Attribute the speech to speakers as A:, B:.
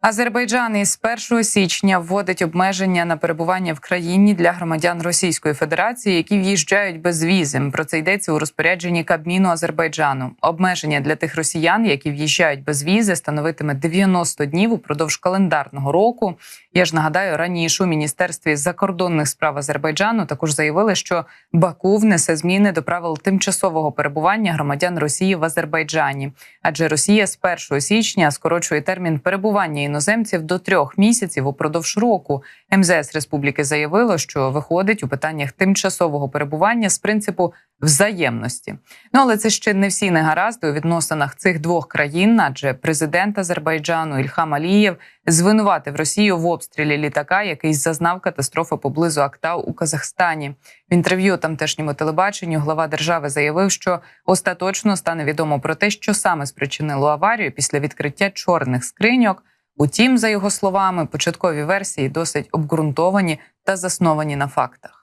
A: Азербайджан із 1 січня вводить обмеження на перебування в країні для громадян Російської Федерації, які в'їжджають без візи. Про це йдеться у розпорядженні Кабміну Азербайджану. Обмеження для тих росіян, які в'їжджають без візи, становитиме 90 днів упродовж календарного року. Я ж нагадаю, раніше у міністерстві закордонних справ Азербайджану також заявили, що Баку внесе зміни до правил тимчасового перебування громадян Росії в Азербайджані, адже Росія з 1 січня скорочує термін перебування іноземців до трьох місяців упродовж року. МЗС Республіки заявило, що виходить у питаннях тимчасового перебування з принципу взаємності. Ну але це ще не всі негаразди у відносинах цих двох країн, адже президент Азербайджану Ільхам Алієв звинуватив Росію в обстрілі літака, який зазнав катастрофи поблизу Актау у Казахстані. В інтерв'ю тамтешньому телебаченню глава держави заявив, що остаточно стане відомо про те, що саме спричинило аварію після відкриття чорних скриньок. Утім, за його словами, початкові версії досить обґрунтовані та засновані на фактах.